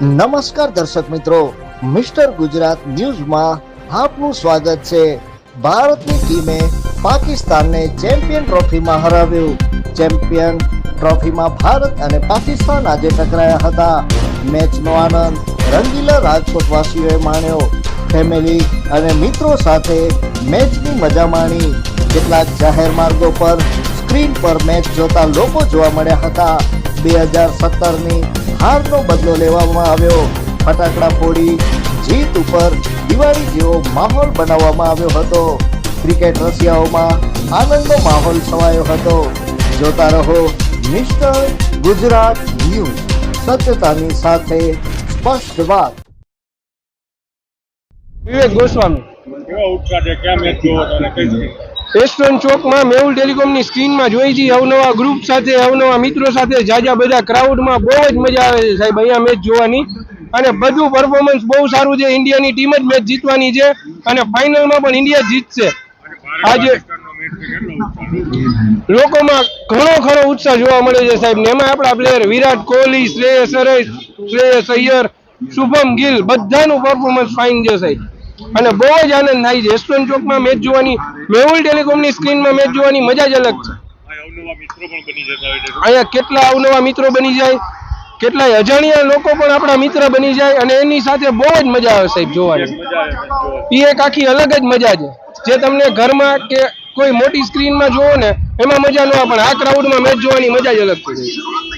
નમસ્કાર દર્શક મિત્રો, મિસ્ટર ગુજરાત ન્યૂઝમાં આપનું સ્વાગત છે. ભારતની ટીમે પાકિસ્તાનને ચેમ્પિયન ટ્રોફીમાં હરાવ્યું. ચેમ્પિયન ટ્રોફીમાં ભારત અને પાકિસ્તાન આજે ટકરાયા હતા. મેચનો આનંદ રંગીલા રાજકોટવાસીઓએ માણ્યો. ફેમિલી અને મિત્રો સાથે મેચની મજા માણી. કેટલાક જાહેર માર્ગો પર સ્ક્રીન પર મેચ જોતા લોકો જોવા મળ્યા હતા. બે હજાર સત્તરની હારનો બદલો લેવામાં આવ્યો. ફટાકડા ફોડી જીત ઉપર દિવાળી જેવો માહોલ બનાવવામાં આવ્યો હતો. ક્રિકેટ રસિયાઓમાં આનંદનો માહોલ છવાયો હતો. જોતા રહો મિસ્ટર ગુજરાત ન્યૂઝ સત્યતાની સાથે સ્પષ્ટ વાત. વિવેક ગોસ્વામી. કેવા ઉત્સાહ ક્યાં મેચ જોવો અને કઈ રેસ્ટોરન્ટ ચોકમાં મેહુલ ટેલિકોમની સ્ક્રીનમાં જોઈ છીએ અવનવા ગ્રુપ સાથે, અવનવા મિત્રો સાથે. જાજા બધા ક્રાઉડમાં બહુ જ મજા આવે છે સાહેબ. અહીંયા મેચ જોવાની. અને બધું પરફોર્મન્સ બહુ સારું છે. ઇન્ડિયાની ટીમ જ મેચ જીતવાની છે. અને ફાઇનલમાં પણ ઇન્ડિયા જીતશે. આજે લોકોમાં ઘણો ખરો ઉત્સાહ જોવા મળે છે સાહેબ. ને એમાં આપણા પ્લેયર વિરાટ કોહલી, શ્રેયસ શ્રેયસ અય્યર, શુભમ ગિલ બધાનું પરફોર્મન્સ ફાઇન છે સાહેબ. અને બહુ જ આનંદ થાય છે. રેસ્ટોરન્ટ ચોકમાં મેચ જોવાની મેહુલ ટેલિકોમની સ્ક્રીનમાં મેચ જોવાની મજા જ અલગ છે. અહીંયા કેટલા અવનવા મિત્રો બની જાય કેટલાય અજાણ્યા લોકો પણ આપણા મિત્ર બની જાય અને એની સાથે બહુ જ મજા આવે સાહેબ જોવાની. એ એક આખી અલગ જ મજા છે. જે તમને ઘરમાં કે કોઈ મોટી સ્ક્રીનમાં જોવો ને એમાં મજા ન આવે પણ આ ક્રાઉડમાં મેચ જોવાની મજા જ અલગ છે